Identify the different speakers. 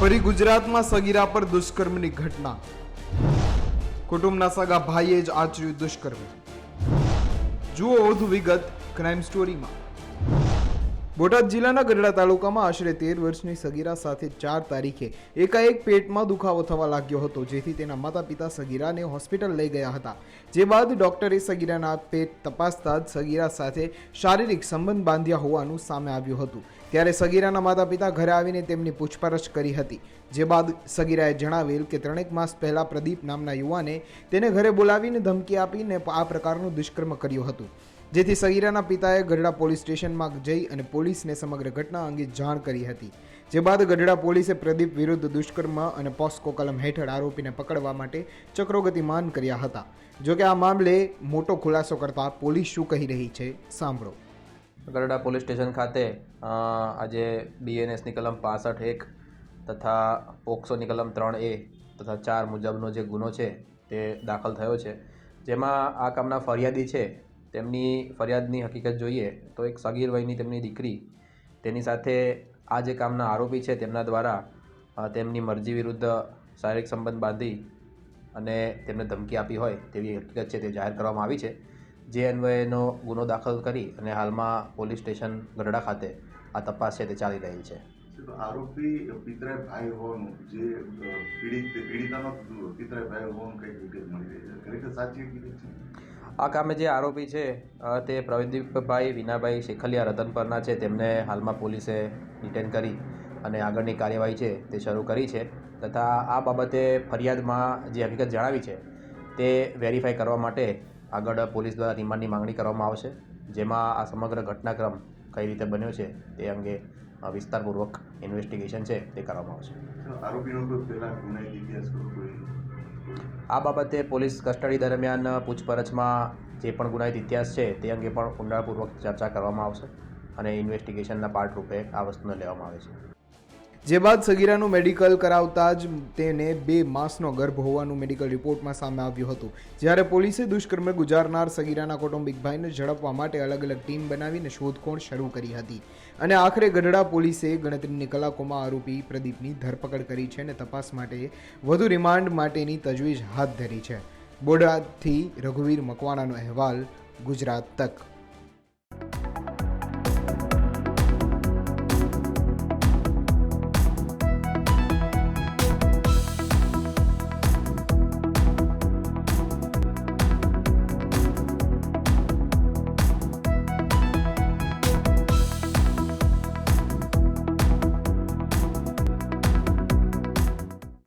Speaker 1: ફરી ગુજરાતમાં સગીરા પર દુષ્કર્મની ઘટના. કુટુંબના સગા ભાઈએ જ આચર્યું દુષ્કર્મ. જુઓ વધુ વિગત ક્રાઇમ સ્ટોરીમાં બોટાદ જિલ્લાના ગઢડા તાલુકામાં આશરે તેર વર્ષની સગીરા સાથે ચાર તારીખે એકાએક પેટમાં દુખાવો થવા લાગ્યો હતો, જેથી તેના માતા પિતા સગીરાને હોસ્પિટલ લઈ ગયા હતા. જે બાદ ડોક્ટરે સગીરાના પેટ તપાસતા જ સગીરા સાથે શારીરિક સંબંધ બાંધ્યા હોવાનું સામે આવ્યું હતું. ત્યારે સગીરાના માતા પિતા ઘરે આવીને તેમની પૂછપરછ કરી હતી. જે બાદ સગીરાએ જણાવેલ કે ત્રણેક માસ પહેલાં પ્રદીપ નામના યુવાને તેને ઘરે બોલાવીને ધમકી આપીને આ પ્રકારનું દુષ્કર્મ કર્યું હતું. જેથી સગીરાના પિતાએ ગઢડા પોલીસ સ્ટેશનમાં જઈ અને પોલીસને સમગ્ર ઘટના અંગે જાણ કરી હતી. જે બાદ ગઢડા પોલીસે પ્રદીપ વિરુદ્ધ દુષ્કર્મ અને પોસ્કો કલમ હેઠળ આરોપીને પકડવા માટે ચક્રો ગતિમાન કર્યા હતા. જોકે આ મામલે મોટો ખુલાસો કરતા પોલીસ શું કહી રહી છે, સાંભળો.
Speaker 2: ગઢડા પોલીસ સ્ટેશન ખાતે આજે બીએનએસની કલમ પાસઠ એક તથા પોક્સોની કલમ ત્રણ એ તથા ચાર મુજબનો જે ગુનો છે તે દાખલ થયો છે. જેમાં આ કામના ફરિયાદી છે તેમની ફરિયાદની હકીકત જોઈએ તો એક સગીર વયની તેમની દીકરી, તેની સાથે આ જે કામના આરોપી છે તેમના દ્વારા તેમની મરજી વિરુદ્ધ શારીરિક સંબંધ બાંધી અને તેમને ધમકી આપી હોય તેવી હકીકત છે તે જાહેર કરવામાં આવી છે. જે અન્વયેનો ગુનો દાખલ કરી અને હાલમાં પોલીસ સ્ટેશન ગઢડા ખાતે આ તપાસ છે તે ચાલી રહી છે.
Speaker 3: આરોપી પિતરાય ભાઈ હોવાનું જે પીડિત, પીડિતાનો પિતરાય ભાઈ હોવાનું કંઈક વિગત મળી રહી છે. ખરેખર સાચી વિગત છે?
Speaker 2: આ કામે જે આરોપી છે તે પ્રદીપભાઈ વિનાભાઈ શેખલિયા રતનપરના છે. તેમને હાલમાં પોલીસે ડિટેન કરી અને આગળની કાર્યવાહી છે તે શરૂ કરી છે. તથા આ બાબતે ફરિયાદમાં જે હકીકત જણાવી છે, તે વેરીફાઈ કરવા માટે આગળ પોલીસ દ્વારા રિમાન્ડની માંગણી કરવામાં આવશે, જેમાં આ સમગ્ર ઘટનાક્રમ કઈ રીતે બન્યો છે, તે અંગે વિસ્તારપૂર્વક ઇન્વેસ્ટિગેશન છે તે કરવામાં આવશે.
Speaker 3: આરોપીનો
Speaker 2: આ બાબતે પોલીસ કસ્ટડી દરમિયાન પૂછપરછમાં જે પણ ગુનાહિત ઇતિહાસ છે તે અંગે પણ ઊંડાણપૂર્વક ચર્ચા કરવામાં આવશે અને ઇન્વેસ્ટિગેશનના પાર્ટ રૂપે આ વસ્તુને લેવામાં આવે છે.
Speaker 1: જે બાદ સગીરાનું મેડિકલ કરાવતા જ તેને બે માસનો ગર્ભ હોવાનું મેડિકલ રિપોર્ટમાં સામે આવ્યું હતું. જ્યારે પોલીસે દુષ્કર્મ ગુજારનાર સગીરાના કૌટુંબિક ભાઈને ઝડપવા માટે અલગ અલગ ટીમ બનાવીને શોધખોળ શરૂ કરી હતી. અને આખરે ગઢડા પોલીસે ગણતરીની કલાકોમાં આરોપી પ્રદીપની ધરપકડ કરી છે અને તપાસ માટે વધુ રિમાન્ડ માટેની તજવીજ હાથ ધરી છે. બોડાથી રઘુવીર મકવાણાનો અહેવાલ ગુજરાત તક.